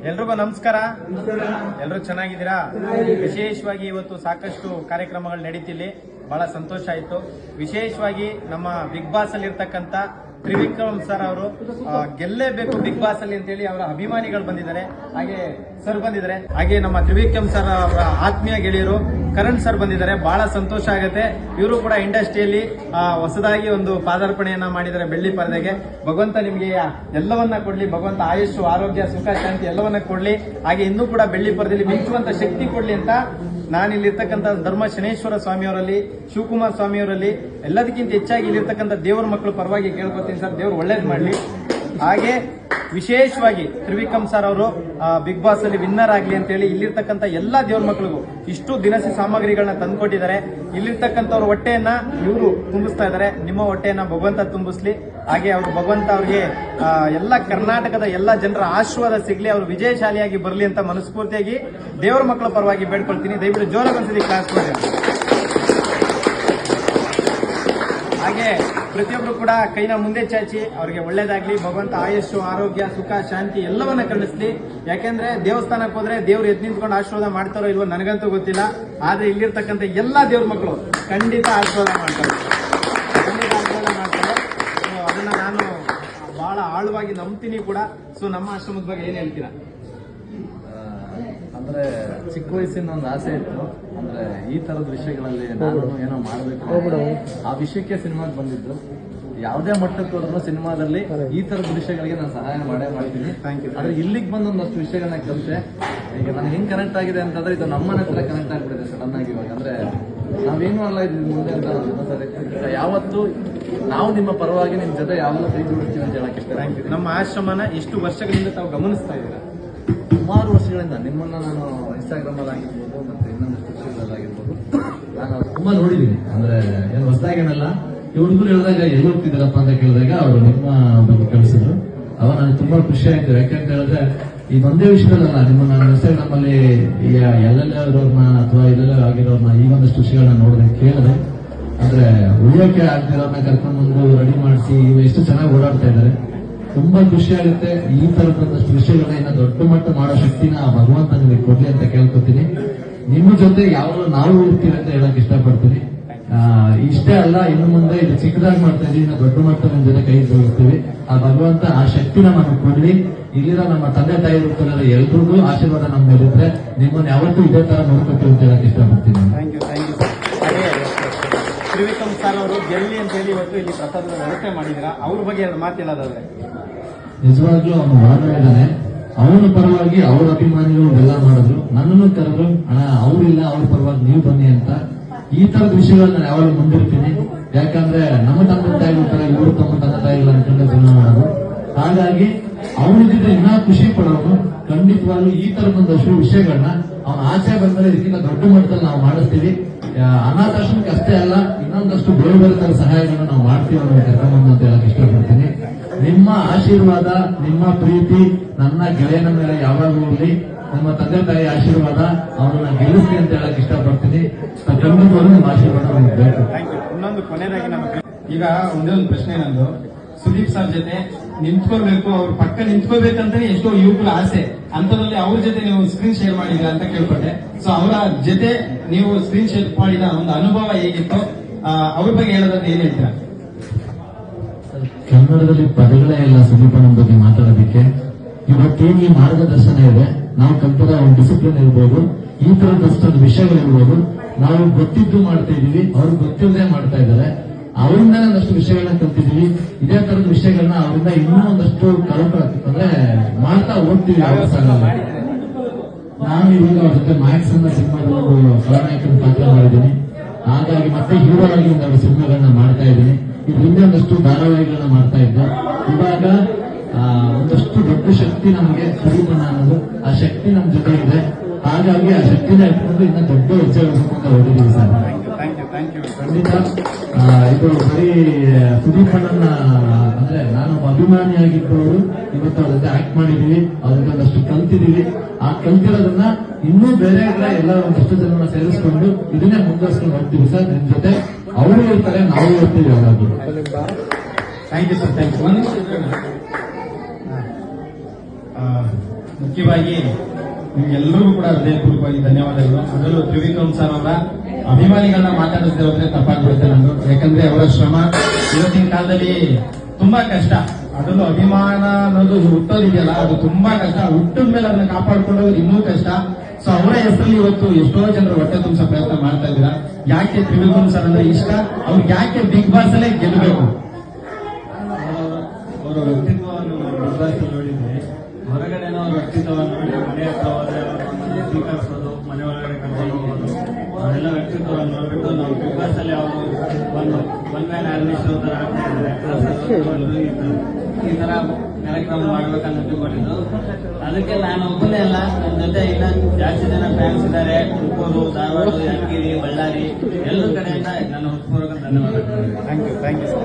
ಎಲ್ರಿಗೂ ನಮಸ್ಕಾರ. ಎಲ್ಲರೂ ಚೆನ್ನಾಗಿದ್ದೀರಾ? ವಿಶೇಷವಾಗಿ ಇವತ್ತು ಸಾಕಷ್ಟು ಕಾರ್ಯಕ್ರಮಗಳು ನಡೀತಿಲ್ಲಿ. ಬಹಳ ಸಂತೋಷ ಆಯಿತು. ವಿಶೇಷವಾಗಿ ನಮ್ಮ ಬಿಗ್ ಬಾಸ್ ಅಲ್ಲಿ ಇರ್ತಕ್ಕಂಥ ತ್ರಿವಿಕ್ರಮ್ ಸರ್ ಅವರು ಗೆಲ್ಲೇಬೇಕು ಬಿಗ್ ಬಾಸ್ ಅಲ್ಲಿ ಅಂತೇಳಿ ಅವರ ಅಭಿಮಾನಿಗಳು ಬಂದಿದ್ದಾರೆ. ಹಾಗೆ ಸರ್ ಬಂದಿದ್ದಾರೆ. ಹಾಗೆ ನಮ್ಮ ತ್ರಿವಿಕ್ರಮ್ ಸರ್ ಅವರ ಆತ್ಮೀಯ ಗೆಳೆಯರು ಕರಣ್ ಸರ್ ಬಂದಿದ್ದಾರೆ. ಬಹಳ ಸಂತೋಷ ಆಗುತ್ತೆ. ಇವರು ಕೂಡ ಇಂಡಸ್ಟ್ರಿಯಲ್ಲಿ ಹೊಸದಾಗಿ ಒಂದು ಪಾದಾರ್ಪಣೆಯನ್ನ ಮಾಡಿದ್ದಾರೆ ಬೆಳ್ಳಿ ಪರದೆಗೆ. ಭಗವಂತ ನಿಮಗೆ ಎಲ್ಲವನ್ನ ಕೊಡ್ಲಿ. ಭಗವಂತ ಆಯುಷು, ಆರೋಗ್ಯ, ಸುಖ, ಶಾಂತಿ ಎಲ್ಲವನ್ನ ಕೊಡ್ಲಿ. ಹಾಗೆ ಇನ್ನೂ ಕೂಡ ಬೆಳ್ಳಿ ಪರದೆಯಲ್ಲಿ ಮಿಂಚುವಂತ ಶಕ್ತಿ ಕೊಡ್ಲಿ ಅಂತ ನಾನು ಇಲ್ಲಿರ್ತಕ್ಕಂಥ ಧರ್ಮ ಶನೇಶ್ವರ ಸ್ವಾಮಿಯವರಲ್ಲಿ, ಶಿವಕುಮಾರ್ ಸ್ವಾಮಿಯವರಲ್ಲಿ, ಎಲ್ಲದಕ್ಕಿಂತ ಹೆಚ್ಚಾಗಿ ಇಲ್ಲಿರ್ತಕ್ಕಂಥ ದೇವರ ಮಕ್ಕಳು ಪರವಾಗಿ ಕೇಳ್ಕೊತೀನಿ ಸರ್. ದೇವರು ಒಳ್ಳೇದು ಮಾಡಲಿ. ಹಾಗೆ ವಿಶೇಷವಾಗಿ ತ್ರಿವಿಕ್ರಮ್ ಸರ್ ಅವರು ಬಿಗ್ ಬಾಸ್ ಅಲ್ಲಿ ವಿನ್ನರ್ ಆಗ್ಲಿ ಅಂತ ಹೇಳಿ ಇಲ್ಲಿರ್ತಕ್ಕಂಥ ಎಲ್ಲಾ ದೇವ್ರ ಮಕ್ಕಳಿಗೂ ಇಷ್ಟು ದಿನಸಿ ಸಾಮಗ್ರಿಗಳನ್ನ ತಂದುಕೊಟ್ಟಿದ್ದಾರೆ. ಇಲ್ಲಿರ್ತಕ್ಕಂಥವ್ರ ಹೊಟ್ಟೆಯನ್ನ ಇವರು ತುಂಬಿಸ್ತಾ ಇದ್ದಾರೆ. ನಿಮ್ಮ ಹೊಟ್ಟೆಯನ್ನ ಭಗವಂತ ತುಂಬಿಸ್ಲಿ. ಹಾಗೆ ಅವರು ಭಗವಂತ ಅವ್ರಿಗೆ ಎಲ್ಲ ಕರ್ನಾಟಕದ ಎಲ್ಲ ಜನರ ಆಶೀರ್ವಾದ ಸಿಗ್ಲಿ, ಅವರು ವಿಜಯಶಾಲಿಯಾಗಿ ಬರಲಿ ಅಂತ ಮನಸ್ಫೂರ್ತಿಯಾಗಿ ದೇವರ ಮಕ್ಕಳ ಪರವಾಗಿ ಬೇಡ್ಕೊಳ್ತೀನಿ. ದಯವಿಟ್ಟು ಒಂದ್ಸತಿ ಕ್ಲಾಸ್ ಮಾಡಿ ಹಾಗೆ ಪ್ರತಿಯೊಬ್ಬರು ಕೂಡ ಕೈನ ಮುಂದೆ ಚಾಚಿ, ಅವರಿಗೆ ಒಳ್ಳೇದಾಗ್ಲಿ. ಭಗವಂತ ಆಯಸ್ಸು ಆರೋಗ್ಯ, ಸುಖ, ಶಾಂತಿ ಎಲ್ಲವನ್ನ ಕಳಿಸ್ಲಿ ಯಾಕೆಂದ್ರೆ ದೇವಸ್ಥಾನಕ್ಕೆ ಹೋದ್ರೆ ದೇವ್ರು ಎದ್ ನಿಂತ್ಕೊಂಡು ಆಶೀರ್ವಾದ ಮಾಡ್ತಾರೋ ಇಲ್ವೋ ನನಗಂತೂ ಗೊತ್ತಿಲ್ಲ. ಆದ್ರೆ ಇಲ್ಲಿರ್ತಕ್ಕಂಥ ಎಲ್ಲಾ ದೇವ್ರ ಮಕ್ಕಳು ಖಂಡಿತ ಆಶೀರ್ವಾದ ಮಾಡ್ತಾರೆ ಖಂಡಿತ ಆಶೀರ್ವಾದ ಮಾಡ್ತಾರೆ So, ಅದನ್ನ ನಾನು ಬಹಳ ಆಳವಾಗಿ ನಂಬ್ತೀನಿ ಕೂಡ. ಸೊ ನಮ್ಮ ಆಶ್ರಮದ ಬಗ್ಗೆ ಏನ್ ಹೇಳ್ತೀರಾ? ಅಂದ್ರೆ ಚಿಕ್ಕ ವಯಸ್ಸಿನ ಒಂದು ಆಸೆ ಇತ್ತು. ಅಂದ್ರೆ ಈ ತರದ ವಿಷಯಗಳಲ್ಲಿ ನಾನು ಏನೋ ಮಾಡಬೇಕು ಆ ವಿಷಯಕ್ಕೆ ಸಿನಿಮಾಗೆ ಬಂದಿದ್ದು. ಯಾವುದೇ ಮಟ್ಟಕ್ಕೆ ಹೋದ್ರು ಸಿನಿಮಾದಲ್ಲಿ ಈ ತರದ ವಿಷಯಗಳಿಗೆ ನಾನು ಸಹಾಯ ಮಾಡೇ ಮಾಡ್ತೀನಿ. ಥ್ಯಾಂಕ್ ಯು ಆದ್ರೆ ಇಲ್ಲಿಗೆ ಬಂದು ಒಂದಷ್ಟು ವಿಷಯಗಳನ್ನ ಕಲಿತೆ. ಈಗ ನಾನು ಹೆಂಗ್ ಕನೆಕ್ಟ್ ಆಗಿದೆ ಅಂತಂದ್ರೆ ಇದು ನಮ್ಮನೆ ಹತ್ರ ಕನೆಕ್ಟ್ ಆಗ್ಬಿಟ್ಟಿದೆ ಸಡನ್ ಆಗಿ ಇವಾಗ. ಅಂದ್ರೆ ನಾವೇನು ಅಲ್ಲ ಇದು ಮುಂದೆ ಅಂತ ಯಾವತ್ತು ನಾವು ನಿಮ್ಮ ಪರವಾಗಿ ನಿಮ್ ಜೊತೆ ಯಾವ್ದು ಕೈ ಜೋಡಿಸ್ತೀವಿ ಅಂತ ಹೇಳಕ್ಕೆ ಇಷ್ಟ ನಮ್ಮ ಆಶ್ರಮನ ಎಷ್ಟು ವರ್ಷಗಳಿಂದ ತಾವು ಗಮನಿಸ್ತಾ ಇದ್ದೀರಾ? ಸುಮಾರು ವರ್ಷಗಳಿಂದ ನಿಮ್ಮನ್ನ ನಾನು ಇನ್ಸ್ಟಾಗ್ರಾಮ್ ಅಲ್ಲಿ ಆಗಿರ್ಬೋದು ಮತ್ತೆ ಇನ್ನೊಂದಷ್ಟು ವಿಷಯಗಳಲ್ಲಿ ಆಗಿರ್ಬೋದು. ನಾನು ತುಂಬಾ ನೋಡಿದ್ದೀನಿ ಅಂದ್ರೆ ಏನು ಹೊಸದಾಗೇನಲ್ಲ ಈ ಹುಡುಗರು ಹೇಳಿದಾಗ ಎಲ್ಲಿ ಹೋಗ್ತಿದ್ದೀರಪ್ಪ ಅಂತ ಕೇಳಿದಾಗ ಅವರು ನಿಮ್ಮ ಬಗ್ಗೆ ಕಳಿಸಿದ್ರು. ಅವಾಗ ನನಗೆ ತುಂಬಾ ಖುಷಿ ಆಯ್ತು. ಯಾಕಂತ ಹೇಳಿದ್ರೆ ಈ ಒಂದೇ ವಿಷಯದಲ್ಲ ನಿಮ್ಮ ನಾನು ಇನ್ಸ್ಟಾಗ್ರಾಮ್ ಅಲ್ಲಿ ಎಲ್ಲೆಲ್ಲ ಇರೋರ್ನ ಅಥವಾ ಎಲ್ಲೆಲ್ಲ ಆಗಿರೋರ್ನ ಈ ಒಂದಷ್ಟು ವಿಷಯಗಳನ್ನ ನೋಡಿದೆ ಕೇಳಿದೆ. ಅಂದ್ರೆ ಉಳಿಯೋಕೆ ಆಗ್ತಿರೋದನ್ನ ಕರ್ಕೊಂಡು ಬಂದು ರೆಡಿ ಮಾಡಿಸಿ ಎಷ್ಟು ಚೆನ್ನಾಗಿ ಓಡಾಡ್ತಾ ಇದ್ದಾರೆ ತುಂಬಾ ಖುಷಿ ಆಗುತ್ತೆ. ಈ ತರದೊಂದಷ್ಟು ವಿಷಯಗಳನ್ನ ದೊಡ್ಡ ಮಟ್ಟ ಮಾಡೋ ಶಕ್ತಿನ ಭಗವಂತ ನಿಮಗೆ ಕೊಡ್ಲಿ ಅಂತ ಕೇಳ್ಕೊತೀನಿ. ನಿಮ್ಮ ಜೊತೆ ಯಾವಾಗಲೂ ನಾವು ಇರ್ತೀವಿ ಅಂತ ಹೇಳಕ್ ಇಷ್ಟಪಡ್ತೀನಿ. ಇಷ್ಟೇ ಅಲ್ಲ, ಇನ್ನು ಮುಂದೆ ಇದು ಚಿಕ್ಕದಾಗಿ ಮಾಡ್ತಾ ಇದೀವಿ ನಾವು ದೊಡ್ಡ ಮಟ್ಟ ನಿಮ್ ಜೊತೆ ಕೈ ಜೋಡಿಸ್ತೀವಿ. ಆ ಭಗವಂತ ಆ ಶಕ್ತಿನ ನಮಗೆ ಕೊಡ್ಲಿ. ಇಲ್ಲಿರೋ ನಮ್ಮ ತಂದೆ ತಾಯಿ ಇರ್ತಾರೆ ಎಲ್ರಿಗೂ ಆಶೀರ್ವಾದ ನಮ್ಮ ಮೇಲಿದ್ರೆ ನಿಮ್ಮನ್ನ ಯಾವತ್ತೂ ಇದೇ ತರ ನೋಡ್ಕೊತೀವಿ ಅಂತ ಹೇಳಕ್ ಇಷ್ಟಪಡ್ತೀನಿ. ತ್ರಿವಿಕ್ರಮ್ ಸರ್ ಅವರು ಗೆಲ್ಲಿ ಅಂತ ಹೇಳಿ ಇವತ್ತು ಇಲ್ಲಿ ಪ್ರಸಾದದ ವ್ಯವಸ್ಥೆ ಮಾಡಿದ್ರ? ಅವ್ರ ಬಗ್ಗೆ ಹೇಳೋದಾದ್ರೆ ನಿಜವಾಗ್ಲೂ ಅವನು ಮಾಡಿದ್ದಾನೆ ಅವನ ಪರವಾಗಿ ಅವ್ರ ಅಭಿಮಾನಿಗಳು ಎಲ್ಲ ಮಾಡಿದ್ರು. ನನ್ನನ್ನು ಕರೆದ್ರು, ಅಣ್ಣ ಅವರಿಲ್ಲ ಅವ್ರ ಪರವಾಗಿ ನೀವು ಬನ್ನಿ ಅಂತ. ಈ ತರದ ವಿಷಯಗಳನ್ನ ನಾನು ಯಾವಾಗಲೂ ಮುಂದಿರ್ತೀನಿ. ಯಾಕಂದ್ರೆ ನಮ್ಮ ತಂದೆ ತಾಯಿಗಳ ತರ, ಇವರು ತಮ್ಮ ತಂದೆ ತಾಯಿಗಳ ಅಂತಂದ್ರೆ ಜೀವನ ಮಾಡೋದು. ಹಾಗಾಗಿ ಅವನಿದ್ರೆ ಇನ್ನೂ ಖುಷಿ ಪಡೋನು. ಖಂಡಿತವಾಗ್ಲೂ ಈ ತರದೊಂದಷ್ಟು ವಿಷಯಗಳನ್ನ ಅವನ ಆಚೆ ಬಂದ್ರೆ ಇದಕ್ಕಿಂತ ದೊಡ್ಡ ಮಟ್ಟದಲ್ಲಿ ನಾವು ಮಾಡಿಸ್ತೀವಿ. ಅನಾಥಾಶ್ರಮಕ್ಕೆ ಅಷ್ಟೇ ಅಲ್ಲ, ಇನ್ನೊಂದಷ್ಟು ಬೇರೆ ಸಹಾಯಗಳನ್ನ ನಾವು ಮಾಡ್ತೀವಿ ಅನ್ನೋ ಕಾರ್ಯಕ್ರಮವನ್ನು ಅಂತ ಹೇಳಕ್ ಇಷ್ಟಪಡ್ತೀನಿ. ನಿಮ್ಮ ಆಶೀರ್ವಾದ, ನಿಮ್ಮ ಪ್ರೀತಿ ನನ್ನ ಗೆಳೆಯನ ಮೇಲೆ ಯಾವಾಗಲೂ ಇರಲಿ. ನಮ್ಮ ತಂದೆ ತಾಯಿ ಆಶೀರ್ವಾದ ಅವನನ್ನ ಗೆಲ್ಲಿಸ್ಲಿ ಅಂತ ಹೇಳಕ್ ಇಷ್ಟಪಡ್ತೀನಿ. ಖಂಡಿತವಾಗ್ಲೂ ನಿಮ್ಮ ಆಶೀರ್ವಾದ ನಮಗೆ ಬೇಕು. ಇನ್ನೊಂದು ಕೊನೆಯದಾಗಿ ನಮಗೆ ಈಗ ಒಂದೊಂದು ಒಂದು ಪ್ರಶ್ನೆ ನಂದು ಸುದೀಪ್ ಸರ್ ಜೊತೆ ನಿಂತ್ಕೋಬೇಕು ಅವ್ರ ಪಕ್ಕ ನಿಂತ್ಕೋಬೇಕಂತಾನೆ ಎಷ್ಟೋ ಯುವಕರ ಆಸೆ. ಅಂತದ್ರಲ್ಲಿ ಅವ್ರ ಜೊತೆ ನೀವು ಸ್ಕ್ರೀನ್ ಶೇರ್ ಮಾಡಿದ್ರ ಅಂತ ಕೇಳ್ಪಟ್ಟೆ. ಸೊ ಅವರ ಜೊತೆ ನೀವು ಸ್ಕ್ರೀನ್ ಶೇರ್ ಮಾಡಿದ ಒಂದು ಅನುಭವ ಹೇಗಿತ್ತು? ಅವ್ರ ಬಗ್ಗೆ ಹೇಳೋದಂತ ಏನ್ ಹೇಳ್ತೀರಾ? ಕನ್ನಡದಲ್ಲಿ ಪದಗಳೇ ಇಲ್ಲ ಸುದೀಪನ ಬಗ್ಗೆ ಮಾತಾಡೋದಕ್ಕೆ. ಇವತ್ತೇನು ಈ ಮಾರ್ಗದರ್ಶನ ಇದೆ. ನಾವು ಕಲ್ಪದ ಒಂದು ಡಿಸಿಪ್ಲಿನ್ ಇರ್ಬೋದು, ಈ ತರದಷ್ಟೊಂದು ವಿಷಯಗಳಿರ್ಬೋದು. ನಾವು ಗೊತ್ತಿದ್ದು ಮಾಡ್ತಾ ಇದೀವಿ ಅವ್ರಿಗೆ ಗೊತ್ತಿಲ್ಲದೆ ಮಾಡ್ತಾ ಇದ್ದಾರೆ. ಅವರಿಂದ ಒಂದಷ್ಟು ವಿಷಯಗಳನ್ನ ಕಲ್ತಿದೀವಿ ಇದೇ ತರದ ವಿಷಯಗಳನ್ನ ಅವರಿಂದ ಇನ್ನೂ ಒಂದಷ್ಟು ಕಲ್ಪ ಅಂದ್ರೆ ಮಾಡ್ತಾ ಸಾಲಲ್ಲಿ ನಾನು ಇವಾಗ ಅವ್ರ ಜೊತೆ ಮ್ಯಾಕ್ಸ್ ಅನ್ನೋ ಸಿನಿಮಾದ ಒಂದು ಖಳನಾಯಕನ ಪಾತ್ರ ಮಾಡಿದ್ದೀನಿ. ಹಾಗಾಗಿ ಮತ್ತೆ ಹೀರೋ ಆಗಿ ಒಂದೆರಡು ಸಿನಿಮಾಗಳನ್ನ ಮಾಡ್ತಾ ಇದ್ದೀನಿ. ಇದು ಹಿಂದೆ ಒಂದಷ್ಟು ಧಾರಾವಾಹಿಗಳನ್ನ ಮಾಡ್ತಾ ಇದ್ದೆ. ಇವಾಗ ಒಂದಷ್ಟು ದೊಡ್ಡ ಶಕ್ತಿ ನಮಗೆ ಸುರಿಮಣ ಅನ್ನೋದು ಆ ಶಕ್ತಿ ನಮ್ಮ ಜೊತೆ ಇದೆ. ಹಾಗಾಗಿ ಆ ಶಕ್ತಿನ ಇಟ್ಕೊಂಡು ಇನ್ನ ದೊಡ್ಡ ವಿಚಾರ ಹೊರಟಿದ್ದೀವಿ ಸರ್. ಖಂಡಿತ. ಇದು ಬರೀ ಸುದೀಪ್ ಅಣ್ಣನ ಅಂದ್ರೆ ನಾನು ಅಭಿಮಾನಿಯಾಗಿದ್ದವರು ಇವತ್ತು ಅವ್ರ ಜೊತೆ ಆಕ್ಟ್ ಮಾಡಿದೀವಿ, ಅವ್ರ ಜೊತೆ ಒಂದಷ್ಟು ಕಲ್ತಿದೀವಿ. ಆ ಕಲ್ತಿರೋದನ್ನ ಇನ್ನೂ ಬೇರೆ ಕಡೆ ಎಲ್ಲ ಒಂದಷ್ಟು ಸೇರಿಸ್ಕೊಂಡು ಇದನ್ನೇ ಮುಂದುವರ್ಸ್ಕೊಂಡು ಹೋಗ್ತೀವಿ ಸರ್, ನಿಮ್ ಜೊತೆ. ಅವರು ಇರ್ತಾರೆ, ನಾವು ಇರ್ತೀವಿ ಯಾವಾಗಲೂ. Thank you sir thank you ಮುಖ್ಯವಾಗಿ ನಿಮ್ಗೆಲ್ಲರಿಗೂ ಕೂಡ ಹೃದಯಪೂರ್ವಕವಾಗಿ ಧನ್ಯವಾದಗಳು. ಅದರಲ್ಲೂ ತ್ರಿವಿಕ್ರಮ್ ಸರ್ ಅವರ ಅಭಿಮಾನಿಗಳನ್ನ ಮಾತಾಡಿಸದೆ ಹೋದ್ರೆ ತಪ್ಪಾಗ್ಬಿಡುತ್ತೆ ನಂದು. ಯಾಕಂದ್ರೆ ಅವರ ಶ್ರಮ ಇವತ್ತಿನ ಕಾಲದಲ್ಲಿ ತುಂಬಾ ಕಷ್ಟ. ಅದರಲ್ಲೂ ಅಭಿಮಾನ ಅನ್ನೋದು ಹುಟ್ಟೋದಿದೆಯಲ್ಲ, ಅದು ತುಂಬಾ ಕಷ್ಟ. ಹುಟ್ಟಿದ ಮೇಲೆ ಅದನ್ನ ಕಾಪಾಡ್ಕೊಳ್ಳೋದು ಇನ್ನೂ ಕಷ್ಟ. ಸೊ ಅವರ ಹೆಸರಲ್ಲಿ ಇವತ್ತು ಎಷ್ಟೋ ಜನರು ಹೊಟ್ಟೆ ತುಂಬಿಸೋ ಪ್ರಯತ್ನ ಮಾಡ್ತಾ ಇದ್ದೀರಾ? ಯಾಕೆ ತ್ರಿವಿಕ್ರಮ್ ಸರ್ ಅಂದ್ರೆ ಇಷ್ಟ? ಅವ್ರಿಗೆ ಯಾಕೆ ಬಿಗ್ ಬಾಸ್ ಅಲ್ಲೇ ಗೆಲ್ಲಬೇಕು ಅವರ ವ್ಯಕ್ತಿತ್ವವನ್ನು ಬಿಗ್ ಈ ಕಾರ್ಯಕ್ರಮ ತಿಳ್ಕೊಂಡಿದ್ದು ಅದಕ್ಕೆ ನಾನು ಒಬ್ಬನೇ ಅಲ್ಲ ನನ್ನ ಜೊತೆ ಇನ್ನ ಜಾಸ್ತಿ ಜನ ಫ್ಯಾನ್ಸ್ ಇದ್ದಾರೆ ತುಮಕೂರು ಧಾರವಾಡ ಯಾದಗಿರಿ ಬಳ್ಳಾರಿ ಎಲ್ಲ ಕಡೆಯಿಂದ ನನ್ನ ಹೃತ್ಪೂರ್ವಕ ಧನ್ಯವಾದ ಥ್ಯಾಂಕ್ ಯು ಥ್ಯಾಂಕ್ ಯು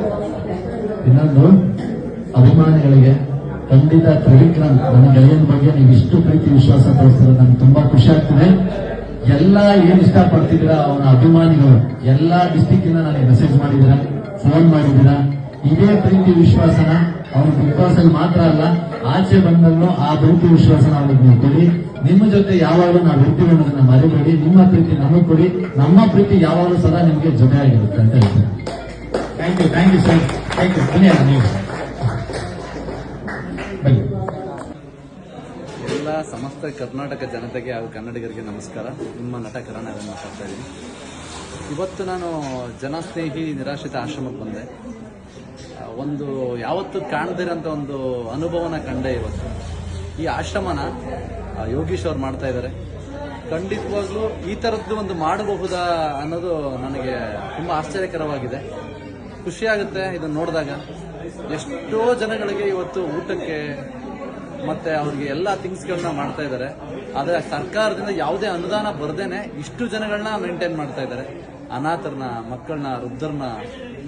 ಇನ್ನೊಂದು ಅಭಿಮಾನಿಗಳಿಗೆ ಖಂಡಿತ ತ್ರಿವಿಕ್ರಮ್ ನನ್ನ ಗೆಳೆಯನ ಬಗ್ಗೆ ನೀವು ಇಷ್ಟು ಪ್ರೀತಿ, ವಿಶ್ವಾಸ ತೋರಿಸಿದ್ರೆ ನನ್ಗೆ ತುಂಬಾ ಖುಷಿ ಆಗ್ತದೆ. ಎಲ್ಲ ಏನ್ ಇಷ್ಟಪಡ್ತಿದ್ದೀರಾ ಅವನ ಅಭಿಮಾನಿಗಳು, ಎಲ್ಲಾ ಡಿಸ್ಟಿಕ್ ಇಂದ ನನಗೆ ಮೆಸೇಜ್ ಮಾಡಿದ್ದೀರಾ. ಫೋನ್ ಮಾಡಿದ್ದೀರಾ? ಇದೇ ಪ್ರೀತಿ ವಿಶ್ವಾಸನ? ಅವ್ರ ಬಿಗ್ ಬಾಸ್ ಅಲ್ಲಿ ಮಾತ್ರ ಅಲ್ಲ, ಆಚೆ ಬಂದಲ್ಲೂ ಆ ಪ್ರೀತಿ ವಿಶ್ವಾಸನ ಅವ್ರಿಗೆ ನೀವು ಕೊಡಿ. ನಿಮ್ಮ ಜೊತೆ ಯಾವಾಗಲೂ ನಾವು ಇರ್ತೀವಿ ಅನ್ನೋದನ್ನ ಮರಿಬೇಡಿ. ನಿಮ್ಮ ಪ್ರೀತಿ ನಮಗೆ ಕೊಡಿ. ನಮ್ಮ ಪ್ರೀತಿ ಯಾವಾಗಲೂ ಸದಾ ನಿಮಗೆ ಜೊತೆ ಆಗಿರುತ್ತೆ ಅಂತ ಹೇಳ್ತೀನಿ. Thank you thank you sir thank you ಧನ್ಯವಾದ ನೀವು. ಎಲ್ಲ ಸಮಸ್ತ ಕರ್ನಾಟಕ ಜನತೆಗೆ ಹಾಗೂ ಕನ್ನಡಿಗರಿಗೆ ನಮಸ್ಕಾರ. ನಿಮ್ಮ ನಟ ಕರಣ ಮಾತಾಡ್ತಾ ಇದ್ದೀನಿ. ಇವತ್ತು ನಾನು ಜನಸ್ನೇಹಿ, ನಿರಾಶ್ರಿತ ಆಶ್ರಮಕ್ಕೆ ಬಂದೆ. ಒಂದು ಯಾವತ್ತೂ ಕಾಣದಿರೋಂಥ ಒಂದು ಅನುಭವನ ಕಂಡೆ ಇವತ್ತು. ಈ ಆಶ್ರಮನ ಯೋಗೀಶ್ ಅವ್ರು ಮಾಡ್ತಾ ಇದ್ದಾರೆ. ಖಂಡಿತವಾಗ್ಲೂ ಈ ಥರದ್ದು ಒಂದು ಮಾಡಬಹುದಾ ಅನ್ನೋದು ನನಗೆ ತುಂಬ ಆಶ್ಚರ್ಯಕರವಾಗಿದೆ. ಖುಷಿಯಾಗುತ್ತೆ ಇದನ್ನು ನೋಡಿದಾಗ. ಎಷ್ಟೋ ಜನಗಳಿಗೆ ಇವತ್ತು ಊಟಕ್ಕೆ ಮತ್ತೆ ಅವ್ರಿಗೆ ಎಲ್ಲ ಥಿಂಗ್ಸ್ಗಳನ್ನ ಮಾಡ್ತಾ ಇದ್ದಾರೆ. ಆದರೆ ಸರ್ಕಾರದಿಂದ ಯಾವುದೇ ಅನುದಾನ ಬರ್ದೇನೆ ಇಷ್ಟು ಜನಗಳನ್ನ ಮೇಂಟೈನ್ ಮಾಡ್ತಾ ಇದ್ದಾರೆ. ಅನಾಥರನ್ನ, ಮಕ್ಕಳನ್ನ, ವೃದ್ಧರನ್ನ,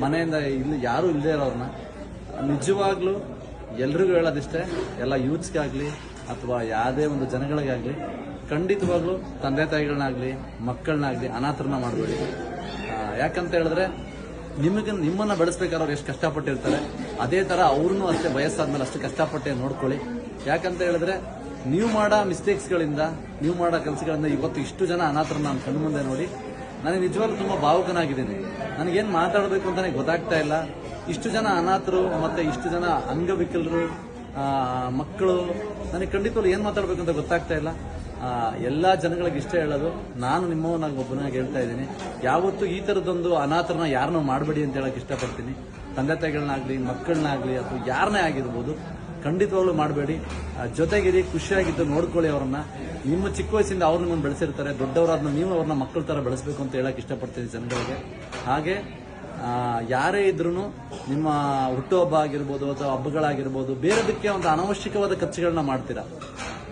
ಮನೆಯಿಂದ ಇಲ್ಲಿ ಯಾರೂ ಇಲ್ಲದೆ ಇರೋರನ್ನ ನಿಜವಾಗ್ಲೂ ಎಲ್ರಿಗೂ ಹೇಳೋದಿಷ್ಟೇ, ಎಲ್ಲ ಯೂತ್ಸ್ಗಾಗಲಿ ಅಥವಾ ಯಾವುದೇ ಒಂದು ಜನಗಳಿಗಾಗ್ಲಿ ಖಂಡಿತವಾಗ್ಲೂ ತಂದೆ ತಾಯಿಗಳನ್ನಾಗ್ಲಿ, ಮಕ್ಕಳನ್ನಾಗ್ಲಿ ಅನಾಥರನ್ನ ಮಾಡಬೇಡಿ. ಯಾಕಂತ ಹೇಳಿದ್ರೆ ನಿಮಗೆ ನಿಮ್ಮನ್ನ ಬೆಳೆಸ್ಬೇಕಾದ್ರೆ ಎಷ್ಟು ಕಷ್ಟಪಟ್ಟಿರ್ತಾರೆ, ಅದೇ ತರ ಅವ್ರನ್ನೂ ಅಷ್ಟೇ ವಯಸ್ಸಾದ್ಮೇಲೆ ಅಷ್ಟು ಕಷ್ಟಪಟ್ಟೆ ನೋಡ್ಕೊಳ್ಳಿ. ಯಾಕಂತ ಹೇಳಿದ್ರೆ ನೀವು ಮಾಡೋ ಮಿಸ್ಟೇಕ್ಸ್ಗಳಿಂದ, ನೀವು ಮಾಡೋ ಕೆಲಸಗಳಿಂದ ಇವತ್ತು ಇಷ್ಟು ಜನ ಅನಾಥರನ್ನ ನಮ್ಮ ಕಣ್ಣು ಮುಂದೆ ನೋಡಿ ನನಗೆ ನಿಜವಾಗ್ಲೂ ತುಂಬಾ ಭಾವುಕನಾಗಿದ್ದೀನಿ. ನನಗೇನು ಮಾತಾಡಬೇಕು ಅಂತಾನೆ ಗೊತ್ತಾಗ್ತಾ ಇಲ್ಲ. ಇಷ್ಟು ಜನ ಅನಾಥರು, ಮತ್ತೆ ಇಷ್ಟು ಜನ ಅಂಗವಿಕಲರು ಮಕ್ಕಳು, ನನಗೆ ಖಂಡಿತವಾಗ್ಲೂ ಏನು ಮಾತಾಡಬೇಕು ಅಂತ ಗೊತ್ತಾಗ್ತಾ ಇಲ್ಲ. ಎಲ್ಲ ಎಲ್ಲಾ ಜನಗಳಿಗೆ ಇಷ್ಟ ಹೇಳೋದು, ನಾನು ನಿಮ್ಮವನಾಗಿ ಒಬ್ಬನಾಗಿ ಹೇಳ್ತಾ ಇದ್ದೀನಿ. ಯಾವತ್ತೂ ಈ ತರದೊಂದು ಅನಾಥರನ್ನ ಯಾರನ್ನೂ ಮಾಡಬೇಡಿ ಅಂತ ಹೇಳಕ್ ಇಷ್ಟಪಡ್ತೀನಿ. ತಂದೆ ತಾಯಿಗಳನ್ನಾಗ್ಲಿ, ಮಕ್ಕಳನ್ನಾಗ್ಲಿ, ಅಥವಾ ಯಾರನ್ನೇ ಆಗಿರ್ಬೋದು ಖಂಡಿತವಾಗ್ಲೂ ಮಾಡಬೇಡಿ. ಜೊತೆಗಿರಿ, ಖುಷಿಯಾಗಿದ್ದು ನೋಡ್ಕೊಳ್ಳಿ ಅವ್ರನ್ನ. ನಿಮ್ಮ ಚಿಕ್ಕ ವಯಸ್ಸಿಂದ ಅವ್ರು ನಿಮ್ಮನ್ನು ಬೆಳೆಸಿರ್ತಾರೆ. ದೊಡ್ಡವರಾದ್ರೂ ನೀವು ಅವ್ರನ್ನ ಮಕ್ಕಳ ಥರ ಬೆಳೆಸಬೇಕು ಅಂತ ಹೇಳಕ್ ಇಷ್ಟಪಡ್ತೀನಿ ಜನಗಳಿಗೆ. ಹಾಗೆ ಯಾರೇ ಇದ್ರೂ ನಿಮ್ಮ ಹುಟ್ಟುಹಬ್ಬ ಆಗಿರ್ಬೋದು ಅಥವಾ ಹಬ್ಬಗಳಾಗಿರ್ಬೋದು, ಬೇರೆದಕ್ಕೆ ಒಂದು ಅನವಶ್ಯಕವಾದ ಖರ್ಚುಗಳನ್ನ ಮಾಡ್ತೀರಾ?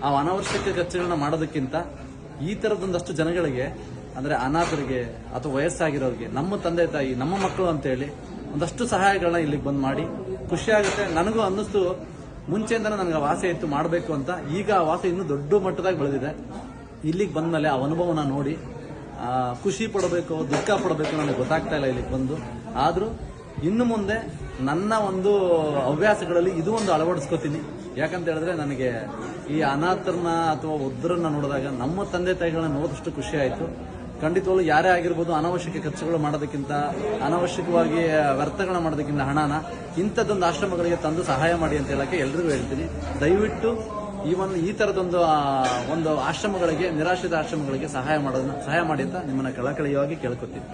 ಆ ಅನವಶ್ಯಕ ಖರ್ಚುಗಳನ್ನ ಮಾಡೋದಕ್ಕಿಂತ ಈ ಥರದೊಂದಷ್ಟು ಜನಗಳಿಗೆ, ಅಂದ್ರೆ ಅನಾಥರಿಗೆ ಅಥವಾ ವಯಸ್ಸಾಗಿರೋರಿಗೆ, ನಮ್ಮ ತಂದೆ ತಾಯಿ, ನಮ್ಮ ಮಕ್ಕಳು ಅಂತೇಳಿ ಒಂದಷ್ಟು ಸಹಾಯಗಳನ್ನ ಇಲ್ಲಿಗೆ ಬಂದು ಮಾಡಿ. ಖುಷಿ ಆಗುತ್ತೆ ನನಗೂ ಅನ್ನಿಸ್ತು ಮುಂಚೆಯಿಂದನೇ ನನಗೆ ವಾಸೆ ಇತ್ತು ಮಾಡಬೇಕು ಅಂತ, ಈಗ ಆ ವಾಸೆ ಇನ್ನೂ ದೊಡ್ಡ ಮಟ್ಟದಾಗ ಬೆಳೆದಿದೆ. ಇಲ್ಲಿಗೆ ಬಂದ್ಮೇಲೆ ಆ ಅನುಭವನ ನೋಡಿ ಖುಷಿ ಪಡಬೇಕು, ದುಃಖ ಪಡಬೇಕು ನನಗೆ ಗೊತ್ತಾಗ್ತಾ ಇಲ್ಲ ಇಲ್ಲಿಗೆ ಬಂದು. ಆದರೂ ಇನ್ನು ಮುಂದೆ ನನ್ನ ಒಂದು ಹವ್ಯಾಸಗಳಲ್ಲಿ ಇದು ಒಂದು ಅಳವಡಿಸ್ಕೋತೀನಿ. ಯಾಕಂತ ಹೇಳಿದ್ರೆ ನನಗೆ ಈ ಅನಾಥರನ್ನ ಅಥವಾ ಒದ್ರನ್ನ ನೋಡಿದಾಗ ನಮ್ಮ ತಂದೆ ತಾಯಿಗಳನ್ನ ನೋಡಿದಷ್ಟು ಖುಷಿ ಆಯಿತು. ಖಂಡಿತವಾಗ್ಲೂ ಯಾರೇ ಆಗಿರ್ಬೋದು ಅನಾವಶ್ಯಕ ಖರ್ಚುಗಳು ಮಾಡೋದಕ್ಕಿಂತ ಅನಾವಶ್ಯಕವಾಗಿ ವ್ಯರ್ಥಗಳನ್ನ ಮಾಡೋದಕ್ಕಿಂತ ಹಣನ ಇಂಥದ್ದೊಂದು ಆಶ್ರಮಗಳಿಗೆ ತಂದು ಸಹಾಯ ಮಾಡಿ ಅಂತ ಹೇಳಕ್ಕೆ ಎಲ್ರಿಗೂ ಹೇಳ್ತೀನಿ. ದಯವಿಟ್ಟು ಈ ಒಂದು, ಈ ತರದೊಂದು ಒಂದು ಆಶ್ರಮಗಳಿಗೆ, ನಿರಾಶ್ರಿತ ಆಶ್ರಮಗಳಿಗೆ ಸಹಾಯ ಮಾಡೋದನ್ನ, ಸಹಾಯ ಮಾಡಿ ಅಂತ ನಿಮ್ಮನ್ನ ಕಳಕಳಿಯವಾಗಿ ಕೇಳ್ಕೊತೀನಿ.